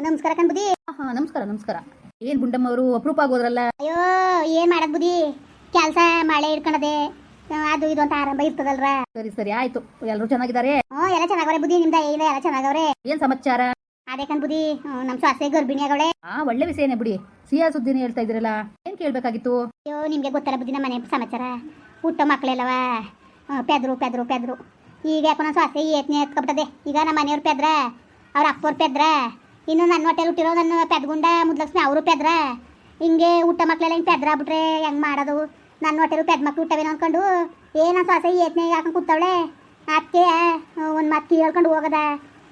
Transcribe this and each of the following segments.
ನಮಸ್ಕಾರ ಕಣ್ ಬುದ್ಧಿ. ಹಾ ನಮಸ್ಕಾರ ನಮಸ್ಕಾರ. ಏನ್ ಗುಂಡಮ್ಮ ಅವರು ಅಪರೂಪ ಆಗೋದ್ರಲ್ಲ? ಅಯ್ಯೋ ಏನ್ ಮಾಡಕ್ ಬುದ್ಧಿ? ಕೆಲಸ ಮಳೆ ಇಡ್ಕೊಂಡದೆ ಅದು ಇದು ಅಂತ ಆರಂಭ ಇರ್ತದಲ್ರ? ಸರಿ ಸರಿ ಆಯ್ತು. ಎಲ್ಲರೂ ಚೆನ್ನಾಗಿದ್ದಾರೆ ಹ್ಞೂ ಎಲ್ಲ ಚೆನ್ನಾಗವ್ರೆ ಬುದ್ಧಿ ನಿಮ್ದ ಇಲ್ಲ ಎಲ್ಲ ಚೆನ್ನಾಗವ್ರೆ? ಏನ್ ಸಮಾಚಾರ? ಅದೇ ಕಣ್ ಬುದ್ಧಿ ನಮ್ ಸೊಸೆ ಗರ್ಭಿಣಿ ಆಗವಳೆ ಆ ಒಳ್ಳೆ ವಿಷಯನೇ ಬಿಡಿ. ಸಿಹಾ ಸುದ್ದಿನ ಹೇಳ್ತಾ ಇದ್ರಲ್ಲ ಏನ್ ಕೇಳ್ಬೇಕಾಗಿತ್ತು? ಅಯ್ಯೋ ನಿಮ್ಗೆ ಗೊತ್ತಲ್ಲ ಬುದ್ಧಿ ನಮ್ಮ ಮನೆ ಸಮಾಚಾರ. ಹುಟ್ಟ ಮಕ್ಳೆಲ್ಲವ ಪೆದ್ರು ಪೆದ್ರು ಪೆದ್ರು. ಈಗ ಯಾಕೋ ನನ್ನ ಸೊಸೆ ಏತ್ನೇ ಎತ್ಕೊಬಿಟ್ಟದೆ. ಈಗ ನಮ್ಮ ಮನೆಯವ್ರ ಪೆದ್ರ? ಅವ್ರ ಅಪ್ಪವ್ರ ಪೆದ್ರ? ಇನ್ನು ನನ್ನ ಹೊಟ್ಟೆಲಿ ಹುಟ್ಟಿರೋ ನನ್ನ ಪೆದ್ಗುಂಡ ಮುದ್ಲಕ್ಷ್ಮಿ ಅವರು ಪೆದ್ರ. ಹಿಂಗೆ ಊಟ ಮಕ್ಕಳೆಲ್ಲ ಹಿಂಗೆ ಪೆದ್ರ ಬಿಟ್ರೆ ಹೆಂಗೆ ಮಾಡೋದು? ನನ್ನ ಹೊಟ್ಟೆಲು ಪೆದ್ ಮಕ್ಳು ಹುಟ್ಟವೇನೋ ಅನ್ಕೊಂಡು ಏನ ಆಸೆ ಏತ್ನೆ ಹಾಕೊಂಡು ಕೂತವಳೆ. ಅದಕ್ಕೆ ಒಂದು ಮಾತು ಕೇಳ್ಕೊಂಡು ಹೋಗದ.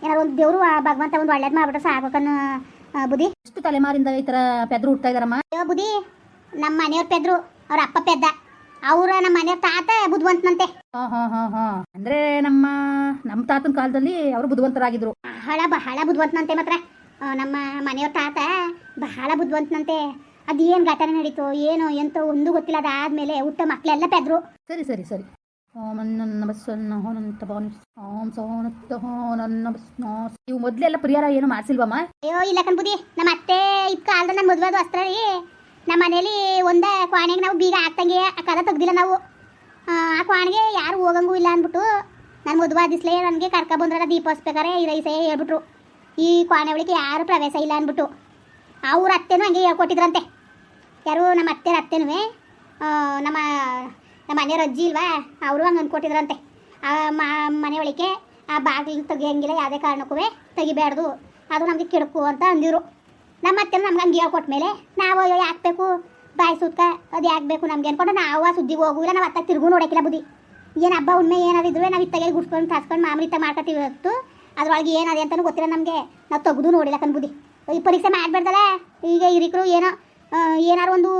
ಏನಾರು ಒಂದು ದೇವರು ಆ ಭಗವಂತ ಒಂದು ಒಳ್ಳೇದು ಮಾಡ್ಬಿಟ್ರೆ ಸಾಕನ್ನು ಬುದ್ಧಿ. ಎಷ್ಟು ತಲೆಮಾರಿಂದ ಈ ಥರ ಪೆದ್ರು ಹುಡ್ತಾ ಇದಾರಮ್ಮ ಅಯ್ಯೋ ಬುದ್ಧಿ ನಮ್ಮ ಮನೆಯವ್ರ ಪೆದ್ರು ಅವ್ರ ಅಪ್ಪ ಪೆದ್ದ. ಅವರ ನಮ್ಮ ಮನೆಯವ್ರ ತಾತ ಬುದ್ಧವಂತನಂತೆ. ಹಾ ಹಾ ಹಾ ಹಾ. ಅಂದ್ರೆ ನಮ್ಮ ನಮ್ಮ ತಾತನ ಕಾಲದಲ್ಲಿ ಅವರು ಬುದ್ಧಿವಂತರಾಗಿದ್ರು. ಬಹಳ ಬಹಳ ಬುದ್ಧಿವಂತನಂತೆ ಮಾತ್ರ. ನಮ್ಮ ಮನೆಯವ್ರ ತಾತ ಬಹಳ ಬುದ್ಧಿವಂತನಂತೆ. ಅದೇನು ಘಟನೆ ನಡೀತು ಏನು ಎಂತೋ ಒಂದು ಗೊತ್ತಿಲ್ಲ ಅದಾದ್ಮೇಲೆ ಊಟ ಮಕ್ಕಳೆಲ್ಲ ಪೆದ್ರು. ಸರಿ ಸರಿ ಸರಿ. ನನ್ನ ಬಸ್ಸನ್ನ ಹೋನಂತ ಓಂ ಸೋನತ್ತ ಹೋನನ್ನ ಬಸ್ ಇವು ಮೊದಲೆಲ್ಲ ಪರಿಹಾರ ಏನು ಮಾಡಿಸಿಲ್ವಮ್ಮ? ಅಯ್ಯೋ ಇಲ್ಲ ಕಣ್ಬುದಿ ನಮ್ಮ ಅತ್ತೆ ಇದ್ ಕಾಲದ ನನ್ನ ಮದುವೆ ಅಸ್ತ್ರ ರೀ. ನಮ್ಮ ಮನೇಲಿ ಒಂದೇ ಕ್ವಾಣೆಗೆ ನಾವು ಬೀಗ ಹಾಕ್ತಂಗೆ ಆ ಕದ ತೆಗ್ದಿಲ್ಲ ನಾವು. ಆ ಕ್ವಾಣಿಗೆ ಯಾರು ಹೋಗಂಗೂ ಇಲ್ಲ ಅಂದ್ಬಿಟ್ಟು ನನ್ನ ಮದುವೆ ದಿಸ್ಲೇ ನನಗೆ ಕರ್ಕ ಬಂದ್ರಲ್ಲ ದೀಪ ಹಚ್ಬೇಕಾರೆ ಈ ರೈಸೇ ಹೇಳ್ಬಿಟ್ರು. ಈ ಕೋಣೆ ಒಳಗೆ ಯಾರು ಪ್ರವೇಶ ಇಲ್ಲ ಅಂದ್ಬಿಟ್ಟು. ಅವ್ರ ಅತ್ತೆನೂ ಹಂಗೆ ಹೇಳ್ಕೊಟ್ಟಿದ್ರಂತೆ. ಯಾರು ನಮ್ಮ ಅತ್ತೆರ ಅತ್ತೆನೂ ನಮ್ಮ ನಮ್ಮ ಮನೆಯವ್ರ ಅಜ್ಜಿ ಇಲ್ವಾ, ಅವರು ಹಂಗೆ ಅಂದ್ಕೊಟ್ಟಿದ್ರಂತೆ. ಆ ಮನೆ ಒಳಗೆ ಆ ಬಾಗಿಲು ತೆಗಿಯಂಗಿಲ್ಲ, ಯಾವುದೇ ಕಾರಣಕ್ಕೂ ತೆಗಿಬಾರ್ದು ಅದು ನಮಗೆ ಕೆಡಕು ಅಂತ ಅಂದಿರು ನಮ್ಮ ಅತ್ತೆ ನಮ್ಗೆ ಹಂಗೆ ಹೇಳ್ಕೊಟ್ಮೇಲೆ ನಾವು ಅಯ್ಯೋ ಯಾಕೆ ಬೇಕು? ಬಾಯಿ ಸುತ್ತ ಅದು ಯಾಕೆ ಬೇಕು ನಮ್ಗೆ ಅಂದ್ಕೊಂಡು ನಾವು ಆ ಸುದ್ದಿಗೆ ಹೋಗುವಿಲ್ಲ, ನಾವು ಅತ್ತ ತಿರುಗು ನೋಡೋಕ್ಕಿಲ್ಲ ಬುದ್ಧಿ. ಏನು ಹಬ್ಬ ಉಣ್ಮೆ ಇದ್ರೆ ನಾವು ಇತ್ತಾಗೆ ಗುಡ್ಸ್ಕೊಂಡು ತಾಸ್ಕೊಂಡು ಮಾಮೂಲಿ ಇತ್ತ ಮಾಡ್ಕೊತೀವಿ ಹೊತ್ತು ಅದ್ರೊಳಗೆ ಏನದೆ ಅಂತಲೂ ಗೊತ್ತಿಲ್ಲ ನಮಗೆ. ನಾವು ತೆಗೆದು ನೋಡಿಲ್ಲ ಕನ್ಬುದಿ ಬುದ್ಧಿ. ಈ ಪರೀಕ್ಷೆ ಮಾಡ್ಬೇಡ್ದಲ್ಲ ಈಗ ಹಿರಿಕರು ಏನೋ ಏನಾರು ಒಂದು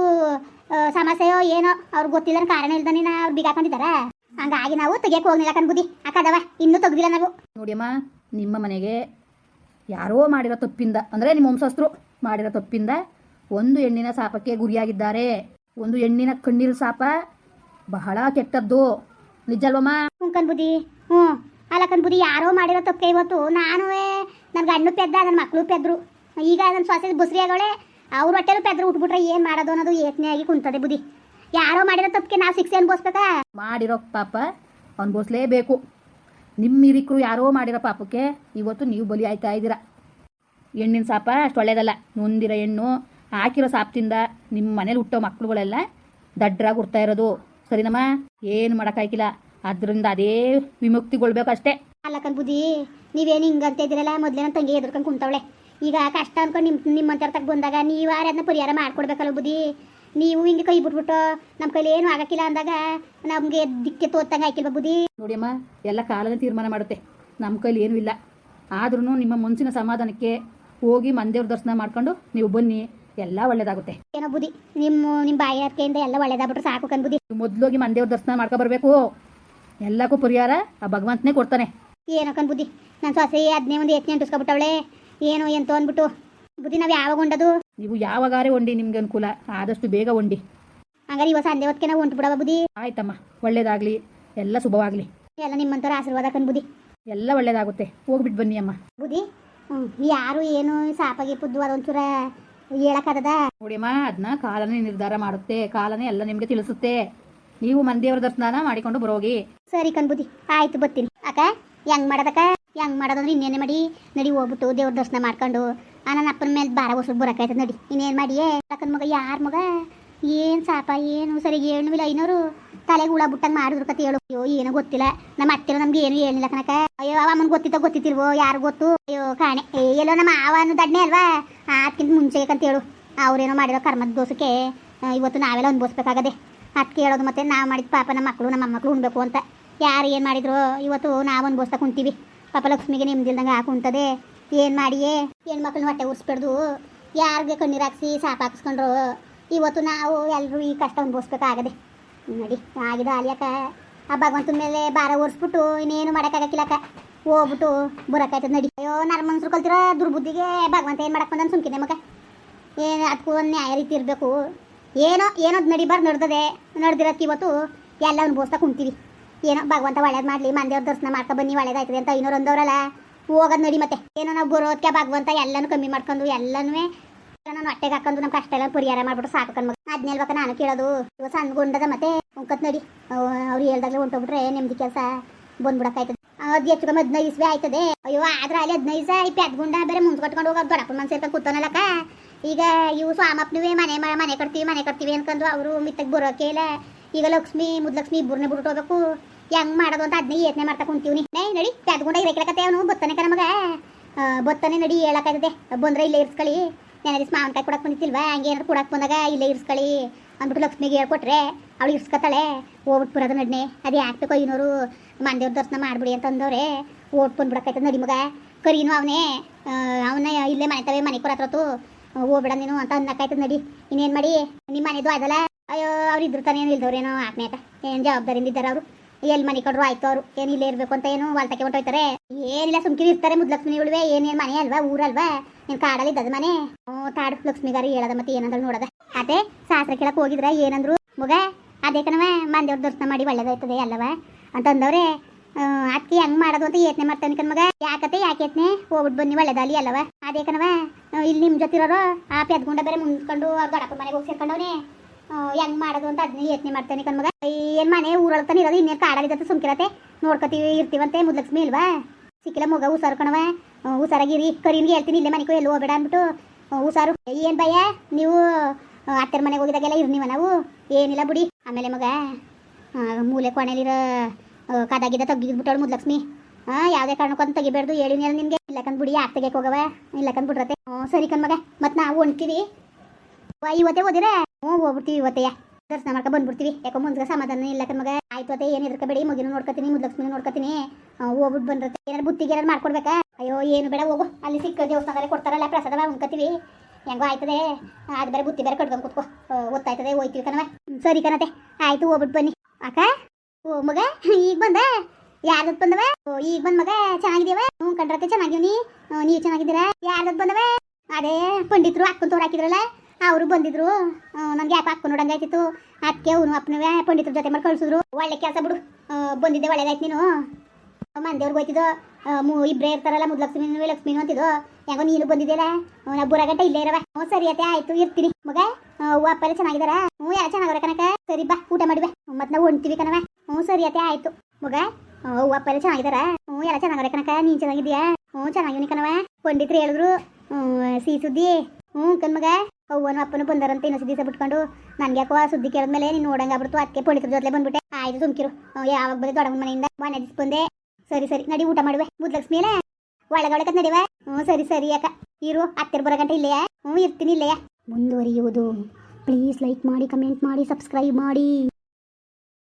ಸಮಸ್ಯೆಯೋ ಏನೋ ಅವ್ರಿಗೆ ಗೊತ್ತಿಲ್ಲ ಕಾರಣ ಇಲ್ದಾನೆ ಅವ್ರು ಬಿಗಾಕೊಂಡಿದ್ದಾರೆ ಹಂಗಾಗಿ ನಾವು ತೆಗಿಯಕ್ಕೆ ಹೋಗ್ಲಿಲ್ಲ ಕನ್ಬುದಿ ಅಕ್ಕದವ ಇನ್ನೂ ತೆಗ್ದಿಲ್ಲ ನಾವು. ನೋಡಿಯಮ್ಮ ನಿಮ್ಮ ಮನೆಗೆ ಯಾರೋ ಮಾಡಿರೋ ತಪ್ಪಿಂದ ಅಂದರೆ ನಿಮ್ಮ ವಂಶಸ್ಥರು ಮಾಡಿರೋ ತಪ್ಪಿಂದ ಒಂದು ಹೆಣ್ಣಿನ ಸಾಪಕ್ಕೆ ಗುರಿಯಾಗಿದ್ದಾರೆ. ಒಂದು ಹೆಣ್ಣಿನ ಕಣ್ಣೀರು ಸಾಪ ಬಹಳ ಕೆಟ್ಟದ್ದು. ನಿಜಲ್ವಮ್ಮ? ಹ್ಞೂ ಕನ್ಬುದಿ ಹ್ಞೂ. ಅಲ್ಲ ಬುದ್ಧಿ ಯಾರೋ ಮಾಡಿರೋ ತಪ್ಪೆ ಇವತ್ತು. ನಾನು ನನ್ನ ಗಂಡು ಪೆದ್ದ ನನ್ನ ಮಕ್ಕಳು ಪೆದ್ರು. ಈಗ ನನ್ನ ಸೊಸೆ ಬುಸ್ರಿ ಆಗೋಳೆ ಅವ್ರ ಹೊಟ್ಟೆಲು ಪೆದ್ರು, ಉಟ್ಬಿಟ್ರೆ ಏನು ಮಾಡೋದು ಅನ್ನೋದು ಏತನೆಯಾಗಿ ಕುಂತದೆ ಬುದ್ಧಿ. ಯಾರೋ ಮಾಡಿರೋ ತಪ್ಪಿಗೆ ನಾವು ಶಿಕ್ಷೆ ಅನ್ಬೋಸ್ಬೇಕಾ ಮಾಡಿರೋ ಪಾಪ ಅನ್ಬೋಸ್ಲೇಬೇಕು ನಿಮ್ಮ ಹಿರಿಕರು ಯಾರೋ ಮಾಡಿರೋ ಪಾಪಕ್ಕೆ ಇವತ್ತು ನೀವು ಬಲಿ ಆಯ್ತಾ ಇದ್ದೀರಾ? ಹೆಣ್ಣಿನ ಸಾಪ ಅಷ್ಟು ಒಳ್ಳೇದಲ್ಲ. ನೊಂದಿರೋ ಹೆಣ್ಣು, ಹಾಕಿರೋ ಸಾಪ್ತಿಂದ ನಿಮ್ಮ ಮನೇಲಿ ಹುಟ್ಟೋ ಮಕ್ಕಳುಗಳೆಲ್ಲ ದಡ್ರಾಗಿ ಹುಡ್ತಾ ಇರೋದು. ಸರಿನಮ್ಮ? ಏನು ಮಾಡೋಕ್ಕಾಗಿಲ್ಲ ಅದರಿಂದ ಅದೇ ವಿಮುಕ್ತಿಗೊಳ್ಬೇಕು ಅಷ್ಟೇ ಅಲ್ಲ ಕನ್ಬುದಿ ನೀವೇನು ಹಿಂಗಂತ ಇದ್ದೀರಲ್ಲ? ಮೊದಲೇ ನನ್ನ ತಂಗಿ ಎದುರ್ಕೊಂಡು ಕುಂತವಳೆ. ಈಗ ಕಷ್ಟ ಅನ್ಕೊಂಡು ನಿಮ್ಮ ನಿಮ್ಮಂತರ ತಗ ಬಂದಾಗ ನೀವು ಅದನ್ನ ಪರಿಹಾರ ಮಾಡ್ಕೊಡ್ಬೇಕಲ್ಲ ಬುದ್ಧಿ? ನೀವು ಹಿಂಗೆ ಕೈ ಬಿಟ್ಬಿಟ್ಟು ನಮ್ಮ ಕೈಲಿ ಏನು ಆಗಕ್ಕಿಲ್ಲ ಅಂದಾಗ ನಮಗೆ ದಿಕ್ಕೆ ತೋತಂಗ ಹಾಕಿಲ್ವ ಬುದ್ಧಿ? ನೋಡಿಯಮ್ಮ ಎಲ್ಲ ಕಾಲದ ತೀರ್ಮಾನ ಮಾಡುತ್ತೆ. ನಮ್ಮ ಕೈಲಿ ಏನೂ ಇಲ್ಲ. ಆದ್ರೂ ನಿಮ್ಮ ಮನಸ್ಸಿನ ಸಮಾಧಾನಕ್ಕೆ ಹೋಗಿ ಮಂದೇವ್ರ ದರ್ಶನ ಮಾಡ್ಕೊಂಡು ನೀವು ಬನ್ನಿ. ಎಲ್ಲ ಒಳ್ಳೇದಾಗುತ್ತೆ. ಏನೋ ಬುದ್ಧಿ ನಿಮ್ಮ ನಿಮ್ಮ ಬಾಯಿ ಅರ್ಕೆಯಿಂದ ಎಲ್ಲ ಒಳ್ಳೇದಾಗ್ಬಿಟ್ರೆ ಸಾಕು ಕನ್ ಬುದ್ಧಿ. ಮೊದ್ಲೋಗಿ ಮೊದಲೋಗಿ ಮಂದೇವ್ರ ದರ್ಶನ ಮಾಡ್ಕೊ ಬರಬೇಕು. ಎಲ್ಲಕ್ಕೂ ಪರಿಹಾರ ಆ ಭಗವಂತನೇ ಕೊಡ್ತಾನೆ. ಏನೋ ಕಣ್ ಬುದ್ಧಿ. ನನ್ನ ಸೊಸೆ ಅದನ್ನೇ ಒಂದು ಯತ್ನೆ ಅಂಟಿಸ್ಕೊಬಿಟ್ಟವಳೆ. ಏನು ಎಂತ ಅಂದ್ಬಿಟ್ಟು. ಬುದ್ಧಿ ನಾವು ಯಾವಾಗ ಉಂಡದು? ನೀವು ಯಾವಾಗಾರೆ ಉಂಡಿ ನಿಮ್ಗೆ ಅನುಕೂಲ. ಆದಷ್ಟು ಬೇಗ ಉಂಡಿ. ಹಂಗಾರೆ ಇವಾಗ ಸಂಜೆ ಹೊತ್ತಿಗೆ ನಾವು ಉಂಟು ಬಿಡವ ಬುದ್ಧಿ. ಆಯ್ತಮ್ಮ ಒಳ್ಳೇದಾಗ್ಲಿ. ಎಲ್ಲ ಶುಭವಾಗ್ಲಿ. ಎಲ್ಲ ನಿಮ್ಮಂತರ ಆಶೀರ್ವಾದ ಕಣ್ ಬುದ್ಧಿ. ಎಲ್ಲ ಒಳ್ಳೇದಾಗುತ್ತೆ. ಹೋಗ್ಬಿಟ್ಟು ಬನ್ನಿ ಅಮ್ಮ. ಬುದ್ಧಿ ಹ್ಮ್, ಯಾರು ಏನು ಸಾಪಾಗಿ ಪುದ್ದು ಅದೊಂಚೂರ ಹೇಳಕ್ಕಾಗದ ನೋಡಿಯಮ್ಮ ಅದನ್ನ ಕಾಲನೇ ನಿರ್ಧಾರ ಮಾಡುತ್ತೆ. ಕಾಲನೇ ಎಲ್ಲ ನಿಮ್ಗೆ ತಿಳಿಸುತ್ತೆ. ನೀವು ಮಂದೇವ್ರ ದರ್ಶನ ಮಾಡಿಕೊಂಡು ಬರೋಗಿ. ಸರಿ ಕಣ್ ಬುದ್ಧಿ ಆಯ್ತು ಬರ್ತೀನಿ. ಅಕ್ಕ, ಹೆಂಗ್ ಮಾಡದಕ್ಕ? ಹೆಂಗ್ ಮಾಡೋದಂದ್ರೆ ಇನ್ನೇನೆ ಮಾಡಿ. ನಡಿ ಹೋಗ್ಬಿಟ್ಟು ದೇವ್ರ ದರ್ಶನ ಮಾಡ್ಕೊಂಡು. ಆ, ನನ್ನ ಅಪ್ಪನ ಮೇಲೆ ಬಾರ ವರ್ಷ ಬರಕಾಯ್ತದ ನಡಿ. ಇನ್ನೇನು ಮಾಡಿಯೇ? ಅಕ್ಕನ ಮಗ ಯಾರ ಮಗ? ಏನು ಸಾಪ, ಏನು ಸರಿ ಏನು ಇಲ್ಲ ಐನೂರು ತಲೆಗೆ ಹುಳ ಬಿಟ್ಟಂಗೆ ಮಾಡಿದ್ರು ಕತೆ ಹೇಳು. ಅಯ್ಯೋ, ಏನೋ ಗೊತ್ತಿಲ್ಲ. ನಮ್ಮ ಅತ್ತಿರ ನಮ್ಗೆ ಏನು ಹೇಳಿಲ್ಲ ಕನಕ ಅಯ್ಯೋ, ಅವ ಅಮ್ಮನ ಗೊತ್ತಿತ್ತ ಗೊತ್ತಿತ್ತಿಲ್ವೋ ಯಾರು ಗೊತ್ತು? ಅಯ್ಯೋ, ಕಾಣೆ. ಎಲ್ಲೋ ನಮ್ಮ ಅವನು ದಡ್ನೆ ಅಲ್ವಾ? ಅದಕ್ಕಿಂತ ಮುಂಚೆ ಹೇಳು. ಅವ್ರೇನೋ ಮಾಡಿರೋ ಕರ್ಮದ ದೋಸಕ್ಕೆ ಇವತ್ತು ನಾವೆಲ್ಲ ಅನ್ಭವಿಸ್ಬೇಕಾಗದೆ. ಅದಕ್ಕೆ ಕೇಳೋದು ಮತ್ತೆ ನಾವು ಮಾಡಿದ ಪಾಪ ನಮ್ಮ ಮಕ್ಕಳು ನಮ್ಮ ಮಕ್ಕಳು ಉಣ್ಬೇಕು ಅಂತ. ಯಾರು ಏನು ಮಾಡಿದ್ರು, ಇವತ್ತು ನಾವು ಅನ್ಭವಿಸ್ತಾ ಕುಂತೀವಿ. ಪಾಪ ಲಕ್ಷ್ಮಿಗೆ ನಿಮ್ದಿಲ್ದಂಗೆ ಹಾಕುಂತದೆ ಏನು ಮಾಡಿಯೇ? ಹೆಣ್ಮಕ್ಳನ್ನ ಹೊಟ್ಟೆ ಉರ್ಸ್ಬಿಡ್ದು. ಯಾರಿಗೆ ಕಣ್ಣೀರು ಹಾಕ್ಸಿ ಸಾಪ್ ಹಾಕ್ಸ್ಕೊಂಡ್ರು? ಇವತ್ತು ನಾವು ಎಲ್ಲರೂ ಈ ಕಷ್ಟ ಅನ್ಭವಿಸ್ಬೇಕಾಗದೆ. ನಡಿ ಆಗಿದೆ ಅಲಿಯಕ್ಕ ಆ ಭಗವಂತನ ಮೇಲೆ ಭಾರ ಓರಿಸ್ಬಿಟ್ಟು, ಇನ್ನೇನು ಮಾಡೋಕ್ಕಾಗಕ್ಕಿಲ್ಲಕ್ಕ ಹೋಗ್ಬಿಟ್ಟು ಬರೋಕ್ಕಾಯ್ತದ ನಡಿ. ಅಯ್ಯೋ ನರ್ ಮನ್ಸರು ಕಲ್ತಿರೋ ದುರ್ಬುದ್ಧಿಗೆ ಭಗವಂತ ಏನು ಮಾಡಕ್ಕೆ ಬಂದನ್ ಸುಮ್ಕಿದೆ ಮಗ. ಏನು ಅದಕ್ಕೂ ಒಂದು ನ್ಯಾಯ ರೀತಿ ಇರಬೇಕು. ಏನೋ ಏನೋ ನಡಿಬಾರ್ದು ನಡ್ದದೆ, ನಡ್ದಿರತ್ತೆ ಇವತ್ತು. ಎಲ್ಲ ಅನುಭವಿಸ್ತಾ ಕುಂತೀವಿ. ಏನೋ, ಭಗವಂತ ಒಳ್ಳೇದು ಮಾಡಲಿ ಮಂದೇವ್ರ ದರ್ಶನ ಮಾಡ್ಕೊ ಬನ್ನಿ, ಒಳ್ಳೇದಾಯ್ತದೆ ಅಂತ ಇನ್ನೂರು ಒಂದವ್ರಲ್ಲ ಹೋಗೋದು ನಡಿ ಮತ್ತೆ. ಏನೋ ನಾವು ಬರೋದಕ್ಕೆ ಭಗವಂತ ಎಲ್ಲಾನು ಕಮ್ಮಿ ಮಾಡ್ಕೊಂಡು ಎಲ್ಲನೂ ನಾನು ಹೊಟ್ಟೆಗೆ ಹಾಕೊಂಡು ನಮ್ಮ ಕಷ್ಟ ಎಲ್ಲ ಪರಿಹಾರ ಮಾಡ್ಬಿಟ್ಟು ಸಾಕು ಕಣ್ಮಗ. ಅದ್ನೇಲ್ಬೇಕ ನಾನು ಕೇಳೋದು. ಇವಾಗ ಸಣ್ಣ ಗುಂಡದ ಮತ್ತೆ ಉಂಕತ್ ನಡಿ. ಅವ್ರು ಹೇಳ್ದಾಗಲೇ ಹೊಂಟೋಗ್ಬಿಟ್ರೆ ನೆಮ್ಮದಿ ಕೆಲಸ ಬಂದ್ಬಿಡಕ್ಕಾಯ್ತದೆ. ಅದು ಹೆಚ್ಚು ಹದಿನೈದು ಆಯ್ತದೆ. ಅಯ್ಯೋ, ಆದ್ರೆ ಅಲ್ಲಿ ಹದಿನೈದು ಪ್ಯಾದ್ ಗುಂಡ ಬೇರೆ ಮುಂದ್ ಕಟ್ಕೊಂಡು ಹೋಗೋದು ದೊಡ್ಡಪ್ಪ ಮನ್ಸು ಸೇರ್ಕೊಂಡು ಕೂತಾನಲ್ಲಕ್ಕ. ಈಗ ಇವು ಸ್ವಾಮಪ್ಪನವೇ ಮನೆ ಮನೆ ಕಟ್ತೀವಿ ಮನೆ ಕಟ್ತೀವಿ ಅನ್ಕೊಂಡು ಅವರು ಮಿತ್ತಗೆ ಬರೋಕೆ ಇಲ್ಲ. ಈಗ ಲಕ್ಷ್ಮಿ, ಮುದ್ಲಕ್ಷ್ಮಿ ಇಬ್ಬರನ್ನೇ ಬಿಟ್ಟು ಹೋಗ್ಬೇಕು ಹೆಂಗ್ ಮಾಡೋದು ಅಂತ ಅದನ್ನೇ ಯೋಚನೆ ಮಾಡ್ತಾ ಕುಂತೀವಿ ನೈ ನಡಿ ಪ್ಯಾದ್ ಗುಂಡ ಇರಕತ್ತೆ ಅವನು, ಬತ್ತಾನೆ ಕಣ ಮಗ. ಬತ್ತಾನೆ ನಡಿ ಹೇಳಕ್ಕಾಗುತ್ತೆ ಬಂದ್ರೆ ಇಲ್ಲೇ ಇರ್ಸ್ಕೊಳ್ಳಿ ಏನಾದ್ರು ಮಾವಿನಕಾಯಿ ಕೊಡಕ್ಕೆ ಬಂದಿತ್ತಿಲ್ವಾ ಹಂಗೆ ಏನಾದ್ರು ಕೊಡಕ್ಕೆ ಬಂದಾಗ ಇಲ್ಲೇ ಇರ್ಸ್ಕಳಿ ಅಂದ್ಬಿಟ್ಟು ಲಕ್ಷ್ಮಿಗೆ ಹೇಳ್ಕೊಟ್ರೆ ಅವಳು ಇರ್ಸ್ಕೊತಾಳೆ. ಹೋಗ್ಬಿಟ್ಟು ಬರೋದು ನಡ್ನೆ. ಅದು ಯಾಕೆ ಇನ್ನೋರು ಮಂದೇವ್ರ ದರ್ಶನ ಮಾಡ್ಬಿಡಿ ಅಂತ ಅಂದವ್ರೆ ಓಟ್ ಬಂದ್ಬಿಡಕ್ಕಾಯ್ತದ ನಡಿ ಮಗ. ಕರೀನು ಅವನೇ. ಅವನ ಇಲ್ಲೇ ಮನೆ ತವೆ ಮನೆ ಕೊರತ್ರತು ಹೋಗ್ಬೇಡ ನೀನು ಅಂತ ಅನ್ನಕ್ಕಾಯ್ತದ ನಡಿ. ಇನ್ನೇನು ಮಾಡಿ? ನಿಮ್ಮ ಮನೆದು ಅದಲ್ಲ. ಅಯ್ಯೋ, ಅವ್ರು ಇದ್ರು ತಾನೇ ಏನು ಇಲ್ದವ್ರೇನೋ ಆತ್ಮೇಕ ಏನು ಜವಾಬ್ದಾರಿಯಿಂದ ಇದ್ದಾರೆ ಅವರು? ಎಲ್ಲಿ ಮನೆ ಕೊಡ್ರು ಆಯ್ತು ಅವರು? ಏನು ಇಲ್ಲೇ ಇರಬೇಕು ಅಂತ ಏನು ವಾಲ್ತಕ್ಕೆ ಹೊಂಟೋಯ್ತಾರೆ? ಏನಿಲ್ಲ, ಸುಮ್ಕಿರಿ ಇರ್ತಾರೆ ಮುದ್ಲಕ್ಷ್ಮಿಗಳುವೆ ಏನೇನು ಮನೆ ಅಲ್ವಾ, ಊರಲ್ವಾ? ನಿನ್ ಕಾಡಲ್ಲಿ ಇದ್ದದ ಮನೆ. ಹ್ಞೂ ತಾಡು ಲಕ್ಷ್ಮಿಗಾರಿ ಹೇಳದ ಮತ್ತೆ ಏನಂದ್ರೆ ನೋಡದ. ಅದೇ ಶಾಸ್ತ್ರ ಕೇಳಕ್ ಹೋಗಿದ್ರ, ಏನಂದ್ರು? ಮಗ, ಅದೇ ಕಣವ ಮಂದೇವ್ರ ದರ್ಶನ ಮಾಡಿ ಒಳ್ಳೇದಾಯ್ತದೆ ಅಲ್ಲವ ಅಂತ ಅಂದವ್ರೆ ಅದಕ್ಕೆ ಹೆಂಗ್ ಮಾಡೋದು ಅಂತ ಯೋಚನೆ ಮಾಡ್ತಾನೆ ಕಣ್ ಮಗ. ಯಾಕತೆ ಯಾಕೆ ಯತ್ನೆ ಹೋಗ್ಬಿಟ್ಟು ಬನ್ನಿ ಒಳ್ಳೇದಾಲಿ ಅಲ್ಲವ? ಅದೇ ಕಣವ ಇಲ್ಲಿ ನಿಮ್ಮ ಜೊತೆ ಇರೋರು, ಆ ಪೆದ್ಗುಂಡ ಬೇರೆ ಮುಂದ್ಕೊಂಡು ಅವ್ರ ಗಡಪ್ಪ ಮನೆಗೆ ಹೋಗಿ ಸೇರ್ಕೊಂಡವನೇ. ಹೆಂಗ್ ಮಾಡೋದು ಅಂತ ಅದ್ನ ಯೋಚನೆ ಮಾಡ್ತಾನೆ ಕಣ್ ಮಗ. ಏನ್ ಮನೆ ಊರೊಳಗೆ ತಾನೆ ಇರೋದು, ಇನ್ನೇನು ಕಾಡಾಡಿದತ್ತೆ ಸುಮ್ಕಿರತ್ತೆ. ನೋಡ್ಕೊತೀವಿ, ಇರ್ತೀವಂತೆ ಮುದ್ಲಕ್ಷ್ಮಿ ಇಲ್ವಾ? ಸಿಕ್ಕಿಲ್ಲ ಮಗ, ಹುಷಾರು ಕಣವ ಹುಷಾರಾಗಿರಿ ಕರೀನ್ಗೆ ಹೇಳ್ತೀನಿ, ಇಲ್ಲೇ ಮನೆಗೂ ಎಲ್ಲಿ ಹೋಗ್ಬೇಡ ಅಂದ್ಬಿಟ್ಟು. ಹುಷಾರು. ಏನ್ ಭಯ? ನೀವು ಅತ್ತರ ಮನೆಗೆ ಹೋಗಿದಾಗೆಲ್ಲ ಇರ್ನಿವ ನಾವು? ಏನಿಲ್ಲ ಬಿಡಿ. ಆಮೇಲೆ ಮಗ ಮೂಲೆ ಕೊನೆಲಿರೋ ಕದಾಗಿದ್ದ ತೆಗಿದ್ಬಿಟ್ಟಳು ಮುದ್ಲಕ್ಷ್ಮಿ. ಹಾ ಯಾವುದೇ ಕಾರಣಕ್ಕೊಂದು ತೆಗಿಬಾರ್ದು ಹೇಳಿನಿ ಇಲ್ಲ ಇಲ್ಲಕಂದ್ ಬಿಡಿ ಯಾಕೆ ತೆಗಿಯಕ್ ಹೋಗವ? ಇಲ್ಲಕಂದ್ ಬಿಡ್ರತೆ ಹ್ಞೂ ಸರಿ ಕಣ್ ಮಗ. ಮತ್ತೆ ನಾವು ಒಣಕಿವಿ ವಾ, ಇವತ್ತೇ ಓದಿರ? ಹ್ಞೂ ಹೋಗ್ಬಿಡ್ತೀವಿ ಇವತ್ತೇ. ದರ್ಶನ ಮಾಡ್ಕೊ ಬಂದ್ಬಿಡ್ತೀವಿ. ಯಾಕೋ ಮುಂದ್ಗೆ ಸಮಾಧಾನ ಇಲ್ಲ ಕಣ್ ಮಗ. ಆಯ್ತು ಅತ್ತೆ ಏನು ಹೆದರ್ಕಬೇಡಿ. ಮಗಿನ ನೋಡ್ಕೊತೀನಿ ಮುದ್ಲಕ್ಷ್ಮಿನ ನೋಡ್ಕೊತೀನಿ. ಹೋಗ್ಬಿಟ್ಟು ಬಂದ್ರತೆ ಏನಾರು ಬುತ್ತಿಗೆ ಮಾಡ್ಕೊಡ್ಬೇಕಾ? ಅಯ್ಯೋ ಏನು ಬೇಡ ಹೋಗು. ಅಲ್ಲಿ ಸಿಕ್ಕ ದೇವಸ್ಥಾನದಲ್ಲಿ ಕೊಡ್ತಾರಲ್ಲ ಪ್ರಸಾದ ಉಣ್ಕೊತೀವಿ ಹೆಂಗೋ ಆಯ್ತದೆ. ಅದು ಬೇರೆ ಬುತ್ತಿ ಬೇರೆ ಕಟ್ಕೊಂಡು ಕೂತ್ಕೋ. ಓದ್ತಾಯ್ತದೆ ಹೋಯ್ತೀವಿ ಕಣವ ಸರಿ ಕಣತೆ ಆಯ್ತು ಹೋಗ್ಬಿಟ್ಟು ಬನ್ನಿ. ಅಕ್ಕ? ಓ, ಮಗ, ಈಗ ಬಂದ? ಯಾರ್ದತ್ ಬಂದವ? ಓ, ಈಗ ಬಂದ್ ಮಗ, ಚೆನ್ನಾಗಿದ್ದೀವ. ಹ್ಞೂ ಕಂಡ್ರತೆ ಚೆನ್ನಾಗಿವ್ನಿ ನೀವು ಚೆನ್ನಾಗಿದ್ದೀರಾ? ಯಾರ್ದತ್ ಬಂದವ? ಅದೇ, ಪಂಡಿತರು ಹಾಕೊಂತವ್ರು ಹಾಕಿದ್ರಲ್ಲ ಅವರು ಬಂದಿದ್ರು. ನನ್ಗೆ ಯಾಕೆ ಹಾಕೊಂಡು ನೋಡಂಗಾಯ್ತಿತ್ತು ಅದಕ್ಕೆ ಅವನು ಅಪ್ಪನವೇ ಪಂಡಿತರ ಜೊತೆ ಮಾಡಿ ಕಳ್ಸಿದ್ರು. ಒಳ್ಳೆ ಕೆಲಸ ಬಿಡು. ಬಂದಿದ್ದೆ, ಒಳ್ಳೇದಾಯ್ತು ನೀನು. ಮಂದಿಯವ್ರಿಗೆ ಹೋಯ್ತಿದ್ದು. ಮೂ ಇಬ್ಬರೇ ಇರ್ತಾರಲ್ಲ ಮುದ್ ಲಕ್ಷ್ಮೀನು ಲಕ್ಷ್ಮೀನು ಅಂತಿದ್ದು. ಹೆಂಗೋ ನೀನು ಬಂದಿದ್ದೀರ ನಾ ಇಲ್ಲೇ ಇರವ ಹ್ಞೂ ಸರಿ ಅತ್ತೆ, ಆಯ್ತು, ಇರ್ತೀನಿ. ಮಗ ಅವ್ವ ಅಪ್ಪ ಎಲ್ಲ ಚೆನ್ನಾಗಿದಾರ ಹ್ಞೂ ಯಾರು ಚೆನ್ನಾಗಿರೋ ಕನಕ ಸರಿ, ಬಾ, ಊಟ ಮಾಡಿವೆ. ಮತ್ತೆ ನಾವು ಹೊಂಟಿವಿ ಕಣವ ಹ್ಞೂ, ಸರಿ ಅತ್ತೆ, ಆಯ್ತು. ಮಗ ಅವ್ವ, ಅಪ್ಪ ಎಲ್ಲ ಚೆನ್ನಾಗಿದಾರ? ಹ್ಞೂ, ಎಲ್ಲ ಚೆನ್ನಾಗವ್ರೆ ಕನಕ ನೀನ್ ಚೆನ್ನಾಗಿದ್ಯಾ ಹ್ಞೂ ಚೆನ್ನಾಗಿವ್ನಿ ಕಣವ ಪಂಡಿತ್ರು ಹೇಳಿದ್ರು ಸಿಹಿ ಸುದ್ದಿ. ಹ್ಞೂ ಕಣ್ಮಗ ಅವ್ವನು ಅಪ್ಪನು ಬಂದಾರಂತ ಇನ್ನೊಂದು ದಿವಸ ಬಿಟ್ಕೊಂಡು. ನನ್ಗೆ ಯಾಕೋ ಸುದ್ದಿ ಕೇಳಿದ್ಮೇಲೆ ನೀನು ಬಿಡ್ತು ಅದಕ್ಕೆ ಪಂಡಿತರ ಜೊತೆ ಬಂದ್ಬಿಟ್ಟೆ. ಆಯ್ತು, ಸುಮ್ಕಿರು. ಯಾವಾಗ ಬಂದೆ ದೊಡ್ಡಮ್ಮನ ಮನೆಯಿಂದ ಮನೆ ದಿವಸ ಬಂದೆ. ಸರಿ ಸರಿ, ನಡಿ, ಊಟ ಮಾಡುವೆ. ಮುದ್ಲಕ್ಷ್ಮಿ ಅಲ್ಲ? ಒಳಗೊಳಕತ್ ನಡಿವ? ಹ್ಞೂ, ಸರಿ ಸರಿ, ಅಕ್ಕ. ಇರು ಹತ್ತಿರ ಬರೋ ಗಂಟೆ ಇಲ್ಲೆಯಾ? ಹ್ಞೂ, ಇರ್ತೀನಿ ಇಲ್ಲೆಯಾ? ಮುಂದುವರಿಯುವುದು. ಪ್ಲೀಸ್ ಲೈಕ್ ಮಾಡಿ, ಕಮೆಂಟ್ ಮಾಡಿ, ಸಬ್ಸ್ಕ್ರೈಬ್ ಮಾಡಿ.